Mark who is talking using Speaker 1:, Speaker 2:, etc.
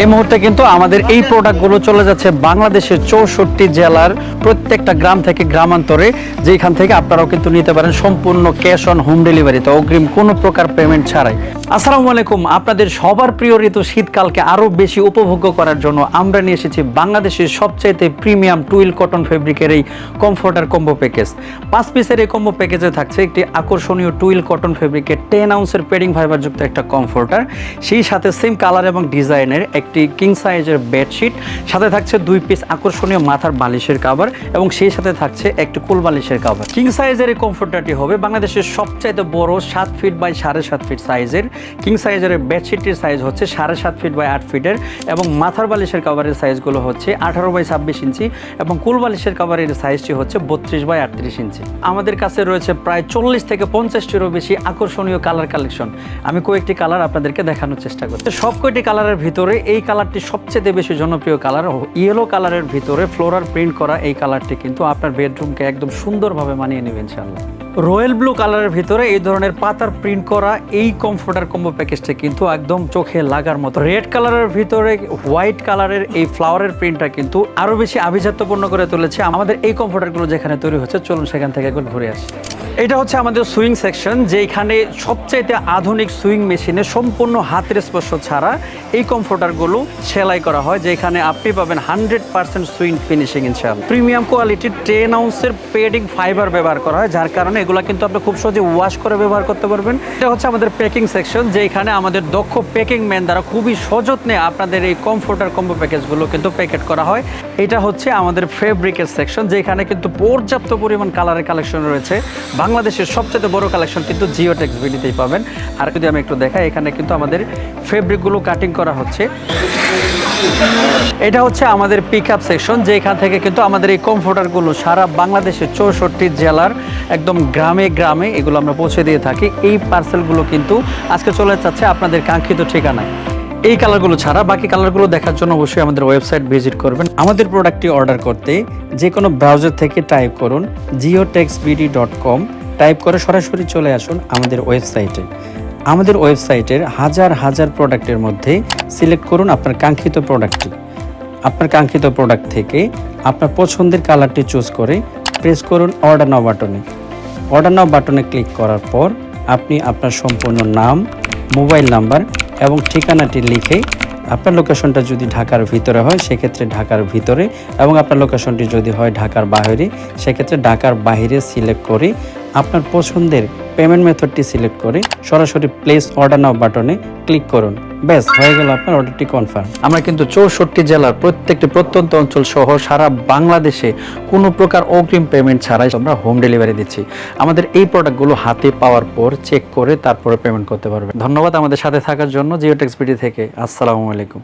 Speaker 1: এই মুহূর্তে কিন্তু আমাদের এই প্রোডাক্টগুলো চলে যাচ্ছে বাংলাদেশের চৌষট্টি জেলার প্রত্যেকটা গ্রাম থেকে গ্রামান্তরে, যেখান থেকে আপনারাও কিন্তু নিতে পারেন সম্পূর্ণ ক্যাশ অন হোম ডেলিভারিতে অগ্রিম কোনো প্রকার পেমেন্ট ছাড়াই। আসসালামু আলাইকুম। আপনাদের সবার প্রিয় ঋতু শীতকালকে আরও বেশি উপভোগ্য করার জন্য আমরা নিয়ে এসেছি বাংলাদেশের সবচাইতে প্রিমিয়াম টুইল কটন ফেব্রিকের এই কমফোর্টার কম্বো প্যাকেজ পাঁচ পিসের এই কম্বো প্যাকেজে থাকছে একটি আকর্ষণীয় টুইল কটন ফেব্রিকের টেন আউন্সের পেডিং ফাইবারযুক্ত একটা কমফোর্টার সেই সাথে সেম কালার এবং ডিজাইনের একটি কিং সাইজের বেডশিট সাথে থাকছে দুই পিস আকর্ষণীয় মাথার বালিশের কাভার এবং সেই সাথে থাকছে একটি কুল বালিশের কাভার কিং সাইজের এই কমফোর্টারটি হবে বাংলাদেশের সবচাইতে বড় সাত ফিট বাই সাড়ে সাত ফিট সাইজের কিং সাইজের বেডশিটটির সাইজ হচ্ছে সাড়ে সাত ফিট বাই আট ফিটের এবং মাথার বালিশের কাভারের সাইজগুলো হচ্ছে আঠারো বাই ছাব্বিশ ইঞ্চি এবং কুল বালিশের কাভারের সাইজটি হচ্ছে বত্রিশ বাই আটত্রিশ ইঞ্চি। আমাদের কাছে রয়েছে প্রায় চল্লিশ থেকে পঞ্চাশটিরও বেশি আকর্ষণীয় কালার কালেকশন আমি কয়েকটি কালার আপনাদেরকে দেখানোর চেষ্টা করছি। সব কয়টি কালারের ভিতরে এই কালারটি সবচেয়ে বেশি জনপ্রিয় কালার ইয়েলো কালারের ভিতরে ফ্লোরাল প্রিন্ট করা এই কালারটি কিন্তু আপনার বেডরুমকে একদম সুন্দরভাবে মানিয়ে নেবে, ইনশাআল্লাহ। রয়্যাল ব্লু কালারের ভিতরে এই ধরনের পাতার প্রিন্ট করা এই কমফোর্টার কম্বো প্যাকেজটা কিন্তু একদম চোখে লাগার মতো। রেড কালারের ভিতরে হোয়াইট কালারের এই ফ্লাওয়ারের প্রিন্টটা কিন্তু আরও বেশি আভিজাত্যপূর্ণ করে তুলেছে। আমাদের এই কমফোর্টারগুলো যেখানে তৈরি হচ্ছে, চলুন সেখান থেকে একবার ঘুরে আসি। এটা হচ্ছে আমাদের সুইং সেকশন যেখানে সবচাইতে আধুনিক সুইং মেশিনে সম্পূর্ণ হাতের স্পর্শ ছাড়া এই কমফোর্টারগুলো সেলাই করা হয়, যেখানে আপনি পাবেন হান্ড্রেড পার্সেন্ট সুইং ফিনিশিং ইনশাল প্রিমিয়াম কোয়ালিটির টেন আউন্সের পেডিং ফাইবার ব্যবহার করা হয়, যার কারণে এগুলো কিন্তু আপনি খুব সহজে ওয়াশ করে ব্যবহার করতে পারবেন। এটা হচ্ছে আমাদের প্যাকিং সেকশন যেখানে আমাদের দক্ষ প্যাকিং ম্যান দ্বারা খুবই সযত্নে আপনাদের এই কমফোর্টার কম্বো প্যাকেজগুলো কিন্তু প্যাকেট করা হয়। এটা হচ্ছে আমাদের ফেব্রিকের সেকশন, যেখানে কিন্তু পর্যাপ্ত পরিমাণ কালারের কালেকশন রয়েছে। বাংলাদেশের সবচেয়ে বড় কালেকশন কিন্তু জিওটেক্স ভিডিতেই পাবেন। আর যদি আমি একটু দেখাই, এখানে কিন্তু আমাদের ফেব্রিকগুলো কাটিং করা হচ্ছে। এটা হচ্ছে আমাদের পিক আপ সেকশন যেখান থেকে কিন্তু আমাদের এই কমফোর্টারগুলো সারা বাংলাদেশের চৌষট্টি জেলার একদম গ্রামে গ্রামে এগুলো আমরা পৌঁছে দিয়ে থাকি। এই পার্সেলগুলো কিন্তু আজকে চলে যাচ্ছে আপনাদের কাঙ্ক্ষিত ঠিকানায়। এই কালারগুলো ছাড়া বাকি কালারগুলো দেখার জন্য অবশ্যই আমাদের ওয়েবসাইট ভিজিট করবেন। আমাদের প্রোডাক্টটি অর্ডার করতে যে কোনো ব্রাউজার থেকে টাইপ করুন Jio BD dot com type করে সরাসরি চলে আসুন আমাদের ওয়েবসাইটে আমাদের ওয়েবসাইটের হাজার হাজার প্রোডাক্টের মধ্যে সিলেক্ট করুন আপনার কাঙ্ক্ষিত প্রোডাক্টটি আপনার কাঙ্ক্ষিত প্রোডাক্ট থেকে আপনার পছন্দের কালারটি চুজ করে প্রেস করুন অর্ডার নাও বাটনে অর্ডার নাও বাটনে ক্লিক করার পর আপনি আপনার সম্পূর্ণ নাম মোবাইল নাম্বার এবং ঠিকানাটি লিখে আপনার লোকেশনটা যদি ঢাকার ভিতরে হয়, সেক্ষেত্রে ঢাকার ভিতরে এবং আপনার লোকেশনটি যদি হয় ঢাকার বাইরে, সেক্ষেত্রে ঢাকার বাইরে সিলেক্ট করে আপনার পছন্দের পেমেন্ট মেথডটি সিলেক্ট করে সরাসরি প্লেস অর্ডার নাও বাটনে ক্লিক করুন। ব্যাস হয়ে গেল আপনার অর্ডারটি কনফার্ম আমরা কিন্তু চৌষট্টি জেলার প্রত্যেকটি প্রত্যন্ত অঞ্চল সহ সারা বাংলাদেশে কোনো প্রকার অগ্রিম পেমেন্ট ছাড়াই আমরা হোম ডেলিভারি দিচ্ছি। আমাদের এই প্রোডাক্টগুলো হাতে পাওয়ার পর চেক করে তারপরে পেমেন্ট করতে পারবে ধন্যবাদ আমাদের সাথে থাকার জন্য জিওটেক্স জিওটেক্সপিটি থেকে। আসসালামু আলাইকুম।